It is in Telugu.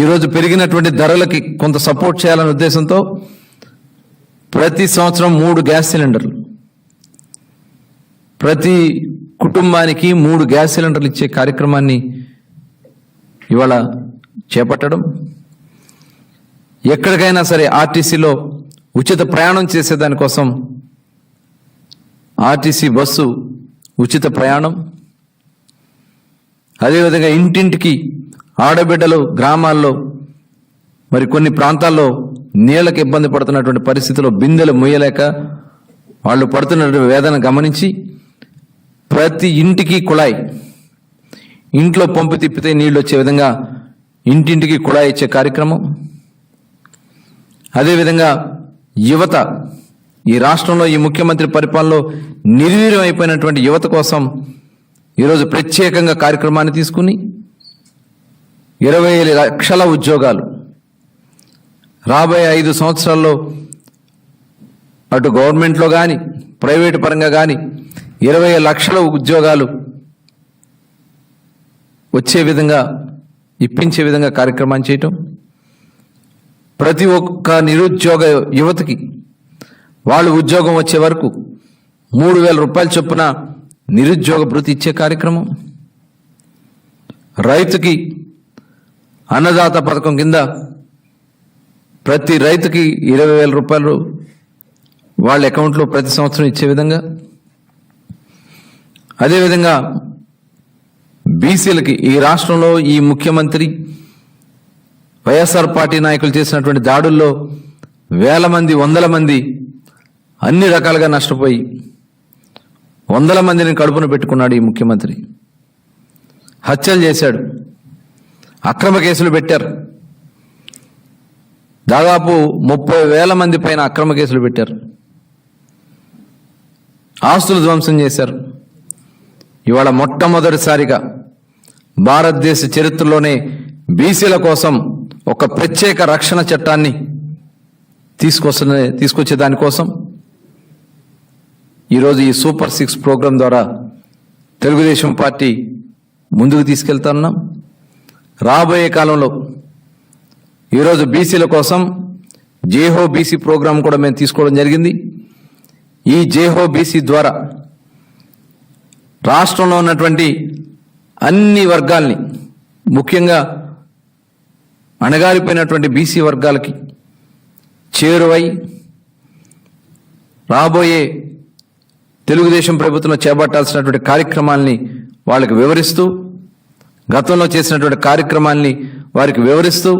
ఈరోజు పెరిగినటువంటి ధరలకి కొంత సపోర్ట్ చేయాలనే ఉద్దేశంతో ప్రతి సంవత్సరం మూడు గ్యాస్ సిలిండర్లు. ప్రతి కుటుంబానికి మూడు గ్యాస్ సిలిండర్లు ఇచ్చే కార్యక్రమాన్ని ఇవాళ చేపట్టడం. ఎక్కడికైనా సరే ఆర్టీసీలో ఉచిత ప్రయాణం చేసేదానికోసం ఆర్టీసీ బస్సు ఉచిత ప్రయాణం. అదేవిధంగా ఇంటింటికి ఆడబిడ్డలు గ్రామాల్లో మరి కొన్ని ప్రాంతాల్లో నీళ్ళకి ఇబ్బంది పడుతున్నటువంటి పరిస్థితిలో బిందెలు ముయ్యలేక వాళ్ళు పడుతున్నటువంటి వేదన గమనించి ప్రతి ఇంటికి కుళాయి ఇంట్లో పంపు తిప్పితే నీళ్ళు వచ్చే విధంగా ఇంటింటికి కుళాయి ఇచ్చే కార్యక్రమం. అదేవిధంగా యువత ఈ రాష్ట్రంలో ఈ ముఖ్యమంత్రి పరిపాలనలో నిర్వీర్యం అయిపోయినటువంటి యువత కోసం ఈరోజు ప్రత్యేకంగా కార్యక్రమాన్ని తీసుకుని ఇరవై లక్షల ఉద్యోగాలు. రాబోయే ఐదు సంవత్సరాల్లో అటు గవర్నమెంట్లో కానీ ప్రైవేటు పరంగా కానీ ఇరవై లక్షల ఉద్యోగాలు వచ్చే విధంగా ఇప్పించే విధంగా కార్యక్రమాన్ని చేయటం. ప్రతి ఒక్క నిరుద్యోగ యువతకి వాళ్ళు ఉద్యోగం వచ్చే వరకు మూడు వేల రూపాయల చొప్పున నిరుద్యోగ భృతి ఇచ్చే కార్యక్రమం. రైతుకి అన్నదాత పథకం కింద ప్రతి రైతుకి ఇరవై వేల రూపాయలు వాళ్ళ అకౌంట్లో ప్రతి సంవత్సరం ఇచ్చే విధంగా. అదేవిధంగా బీసీలకి ఈ రాష్ట్రంలో ఈ ముఖ్యమంత్రి వైఎస్ఆర్ పార్టీ నాయకులు చేసినటువంటి దాడుల్లో వేల మంది వందల మంది అన్ని రకాలుగా నష్టపోయి వందల మందిని కడుపున పెట్టుకున్నాడు ఈ ముఖ్యమంత్రి. హత్యలు చేశాడు. అక్రమ కేసులు పెట్టారు. దాదాపు ముప్పై వేల మంది పైన అక్రమ కేసులు పెట్టారు. ఆస్తులు ధ్వంసం చేశారు. ఇవాళ మొట్టమొదటిసారిగా భారతదేశ చరిత్రలోనే బీసీల కోసం ఒక ప్రత్యేక రక్షణ చట్టాన్ని తీసుకొస్తున్న తీసుకొచ్చే దానికోసం ఈరోజు ఈ సూపర్ సిక్స్ ప్రోగ్రాం ద్వారా తెలుగుదేశం పార్టీ ముందుకు తీసుకెళ్తున్నాం రాబోయే కాలంలో ఈరోజు బీసీల కోసం జేహో బీసీ ప్రోగ్రాం కూడా మేము తీసుకోవడం జరిగింది. ఈ జేహో బీసీ ద్వారా రాష్ట్రంలో ఉన్నటువంటి అన్ని వర్గాల్ని ముఖ్యంగా అణగారిపోయినటువంటి బీసీ వర్గాలకి చేరువై రాబోయే తెలుగుదేశం ప్రభుత్వం చేపట్టాల్సినటువంటి కార్యక్రమాల్ని వాళ్ళకి వివరిస్తూ గతంలో చేసినటువంటి కార్యక్రమాల్ని వారికి వివరిస్తూ